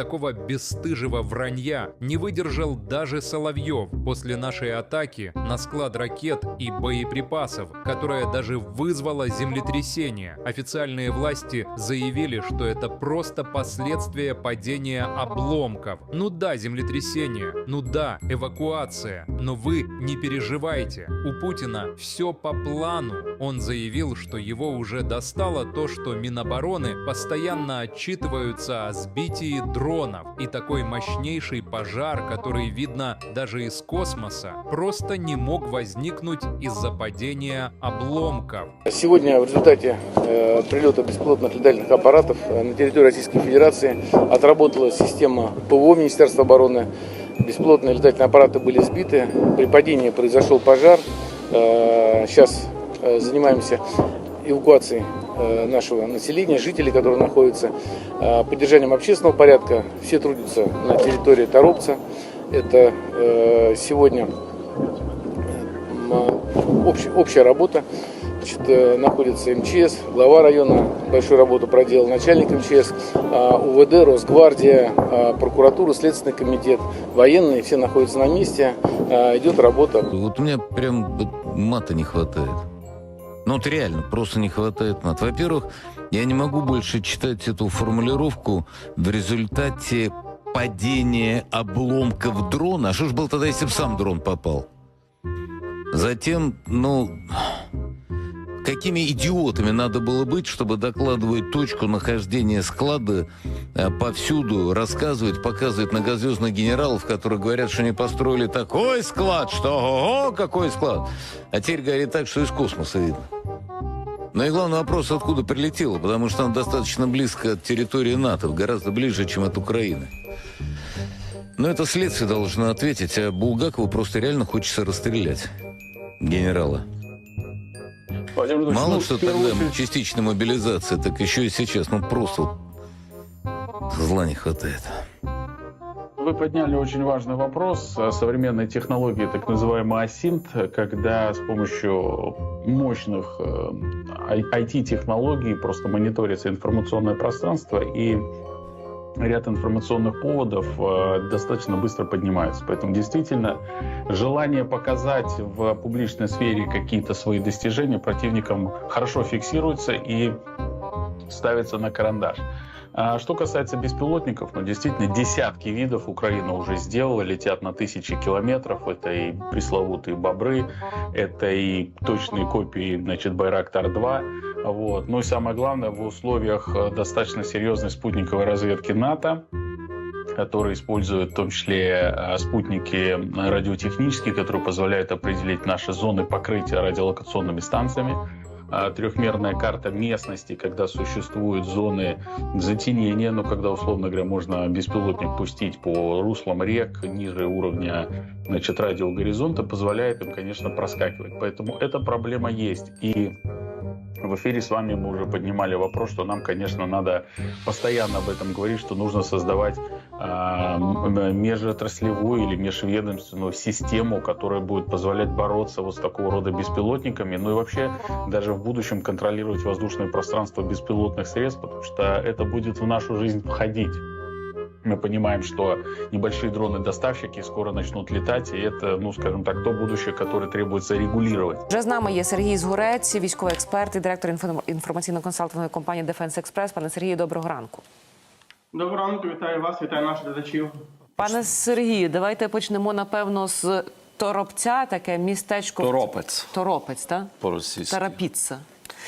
Такого бесстыжего вранья не выдержал даже Соловьев после нашей атаки на склад ракет и боеприпасов, которая даже вызвала землетрясение. Официальные власти заявили, что это просто последствия падения обломков. Ну да, землетрясение, ну да, эвакуация, но вы не переживайте. У Путина все по плану. Он заявил, что его уже достало то, что Минобороны постоянно отчитываются о сбитии дронов. И такой мощнейший пожар, который видно даже из космоса, просто не мог возникнуть из-за падения обломков. Сегодня в результате э, прилета беспилотных летательных аппаратов э, на территории Российской Федерации отработала система ПВО Министерства обороны. Беспилотные летательные аппараты были сбиты. При падении произошел пожар. Э, сейчас э, занимаемся эвакуацией нашего населения, жителей, которые находятся, э, поддержанием общественного порядка. Все трудятся на территории Торопца. Это э, сегодня общая работа. Значит, э, находится МЧС, глава района большую работу проделал, начальник МЧС, а, УВД, Росгвардия, а, прокуратура, Следственный комитет, военные, все находятся на месте. А, Идет работа. Вот у меня прям мата не хватает. Ну вот реально, просто не хватает мат. Во-первых, я не могу больше читать эту формулировку в результате падения обломков дрона. А что ж был тогда, если бы сам дрон попал? Затем, ну, какими идиотами надо было быть, чтобы докладывать точку нахождения склада э, повсюду, рассказывать, показывать многозвездных генералов, которые говорят, что они построили такой склад, что ого, какой склад. А теперь говорит так, что из космоса видно. Ну и главный вопрос, откуда прилетело, потому что она достаточно близко от территории НАТО, гораздо ближе, чем от Украины. Но это следствие должно ответить, а Булгакову просто реально хочется расстрелять генерала. Мало ну, что тогда очередь- частичная мобилизация, так еще и сейчас. Ну просто зла не хватает. Вы подняли очень важный вопрос о современной технологии, так называемый асинт, когда с помощью мощных э, IT-технологий просто мониторится информационное пространство и ряд информационных поводов э, достаточно быстро поднимаются. Поэтому действительно желание показать в публичной сфере какие-то свои достижения противникам хорошо фиксируется и ставится на карандаш. А Что касается беспилотников, ну, действительно, десятки видов Украина уже сделала, летят на тысячи километров. Это и пресловутые бобры, это и точные копии, значит, Байрактар-2. Вот. Ну и самое главное, в условиях э, достаточно серьезной спутниковой разведки НАТО, которые используют в том числе э, спутники радиотехнические, которые позволяют определить наши зоны покрытия радиолокационными станциями. А, Трехмерная карта местности, когда существуют зоны затенения, ну, когда, условно говоря, можно беспилотник пустить по руслам рек ниже уровня значит, радиогоризонта, позволяет им, конечно, проскакивать. Поэтому эта проблема есть. И в эфире с вами мы уже поднимали вопрос, что нам, конечно, надо постоянно об этом говорить, что нужно создавать м- межотраслевую или межведомственную систему, которая будет позволять бороться вот с такого рода беспилотниками, ну и вообще даже в будущем контролировать воздушное пространство беспилотных средств, потому что это будет в нашу жизнь входить. Мы понимаем, что небольшие дроны-доставщики скоро начнут летать, и это, ну, скажем так, то будущее, которое требуется регулировать. Вже з нами є Сергій Згурець, військовий експерт і директор інфо- інформаційно-консалтингової компанії Defense Express. Пане Сергію, доброго ранку. Доброго ранку, вітаю вас, вітаю наших глядачів. Пане Сергію, давайте почнемо напевно з Торопця, таке містечко Торопець Торопець, так? по-російськи. Тарапіцца.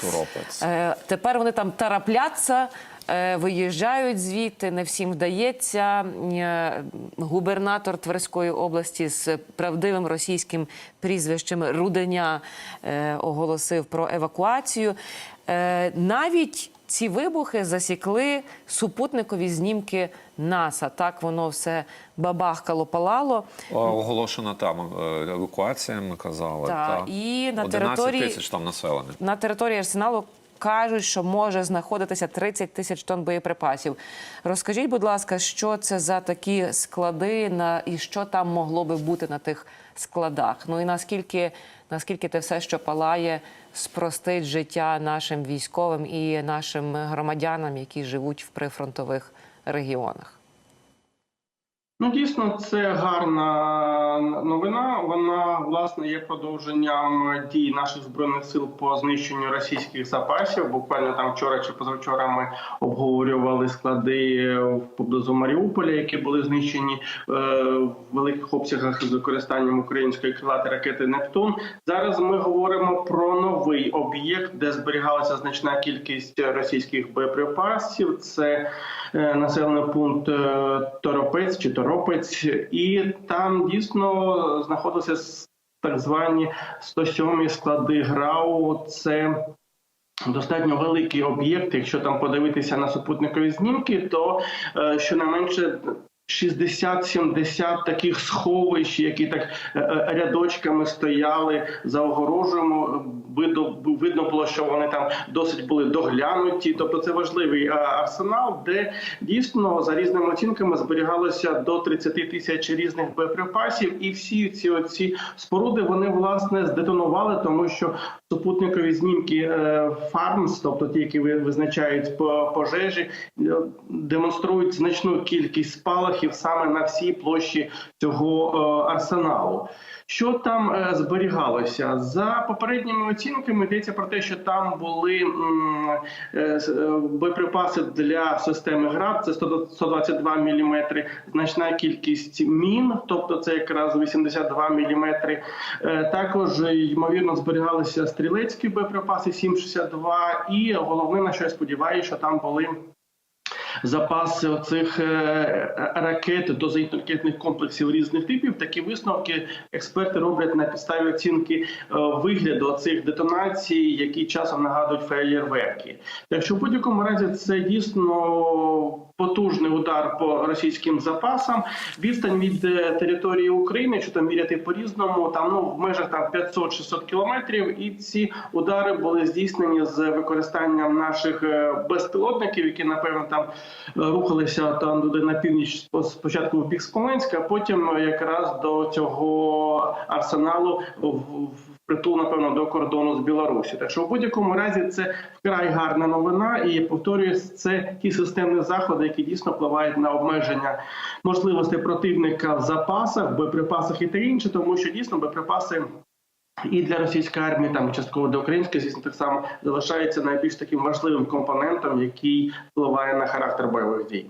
Торопець. Е, тепер вони там тарапляться, е, виїжджають звідти, не всім вдається. Е, губернатор Тверської області з правдивим російським прізвищем Руденя е, оголосив про евакуацію. Е, навіть ці вибухи засікли супутникові знімки НАСА. Так воно все бабахкало, палало. Оголошена там е, евакуація, ми казали. Та, та. і на 11 території- тисяч там населення. На території арсеналу кажуть, що може знаходитися 30 тисяч тонн боєприпасів. Розкажіть, будь ласка, що це за такі склади на і що там могло би бути на тих складах? Ну і наскільки наскільки те все, що палає, спростить життя нашим військовим і нашим громадянам, які живуть в прифронтових регіонах? Ну, дійсно, це гарна новина. Вона власне є продовженням дій наших збройних сил по знищенню російських запасів. Буквально там вчора чи позавчора ми обговорювали склади поблизу Маріуполя, які були знищені е, в великих обсягах з використанням української крилатої ракети Нептун. Зараз ми говоримо про новий об'єкт, де зберігалася значна кількість російських боєприпасів. Це населений пункт е, Торопець чи Торопець, і там дійсно знаходилися так звані 107 склади ГРАУ. Це Достатньо великий об'єкт. Якщо там подивитися на супутникові знімки, то е, щонайменше 60-70 таких сховищ, які так е, е, рядочками стояли за огорожею. Видно, видно було, що вони там досить були доглянуті. Тобто це важливий е, арсенал, де дійсно за різними оцінками зберігалося до 30 тисяч різних боєприпасів, і всі ці оці споруди вони власне здетонували, тому що супутникові знімки фармс, тобто ті, які ви- визначають по пожежі, демонструють значну кількість спалахів саме на всій площі цього е, арсеналу. Що там е, зберігалося за попередніми оцінками? Йдеться про те, що там були е, боєприпаси для системи ГРАД, це 122 мм, значна кількість мін, тобто це якраз 82 мм. Також ймовірно зберігалися стрілецькі боєприпаси 7,62 і головне на що я сподіваюся, що там були запаси оцих е, ракет до зенітно-ракетних комплексів різних типів. Такі висновки експерти роблять на підставі оцінки е, вигляду цих детонацій, які часом нагадують феєрверки. Так в будь-якому разі це дійсно потужний удар по російським запасам. Відстань від е, території України, що там міряти по-різному, там ну в межах там 500-600 кілометрів. І ці удари були здійснені з використанням наших е, безпілотників, які напевно там е, рухалися там туди на північ спочатку в бік Смоленська, а потім якраз до цього арсеналу в притул, напевно, до кордону з Білорусі. Так що в будь-якому разі це вкрай гарна новина, і я повторююсь, це ті системні заходи, які дійсно впливають на обмеження можливостей противника в запасах, боєприпасах і те інше, тому що дійсно боєприпаси. І для російської армії, там частково для української, звісно, так само залишається найбільш таким важливим компонентом, який впливає на характер бойових дій.